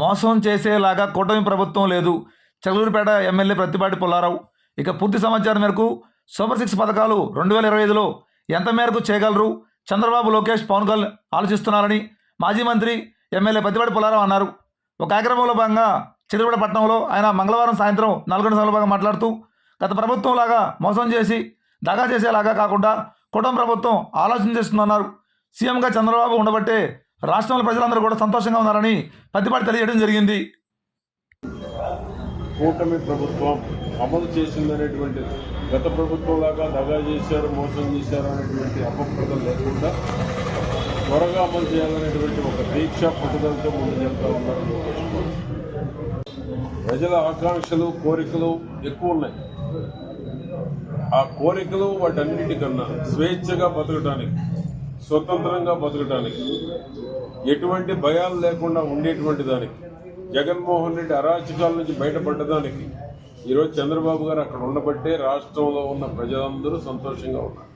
మోసం చేసేలాగా కూటమి ప్రభుత్వం లేదు. చలూరుపేట ఎమ్మెల్యే ప్రతిపాటి పుల్లారావు. ఇక పూర్తి సమాచారం మేరకు సూపర్ సిక్స్ పథకాలు రెండు వేల ఇరవై ఐదులో ఎంత మేరకు చేయగలరు? చంద్రబాబు లోకేష్ పవన్ కళ్యాణ్ ఆలోచిస్తున్నారని మాజీ మంత్రి ఎమ్మెల్యే ప్రతిపాటి పుల్లారావు అన్నారు. ఒక కార్యక్రమంలో భాగంగా చిరుపడ పట్టణంలో ఆయన మంగళవారం సాయంత్రం నల్గొండ సభలో మాట్లాడుతూ గత ప్రభుత్వం లాగా మోసం చేసి దగా చేసేలాగా కాకుండా కుటుంబ ప్రభుత్వం ఆలోచన చేస్తుందన్నారు. సీఎంగా చంద్రబాబు ఉండబట్టే రాష్ట్రంలో ప్రజలందరూ కూడా సంతోషంగా ఉన్నారని ప్రతిపాటి తెలియజేయడం జరిగింది. కూటమి ప్రభుత్వం అమలు చేసిందనేటువంటి గత ప్రభుత్వం లాగా దగా చేశారు మోసం చేశారు అనేటువంటి అపప్రదం లేకుండా త్వరగా అమలు చేయాలనేటువంటి ఒక దీక్ష పట్టుదలతో ముందు జరుగుతూ ఉన్నారు ప్రజల ఆకాంక్షలు కోరికలు ఎక్కువ ఉన్నాయి. ఆ కోరికలు వాటన్నిటికన్నా స్వేచ్ఛగా బతకడానికి స్వతంత్రంగా బతకడానికి ఎటువంటి భయాలు లేకుండా ఉండేటువంటి దానికి జగన్మోహన్ రెడ్డి అరాచకాల నుంచి బయటపడ్డదానికి ఈరోజు చంద్రబాబు గారు అక్కడ ఉండబట్టే రాష్ట్రంలో ఉన్న ప్రజలందరూ సంతోషంగా ఉన్నారు.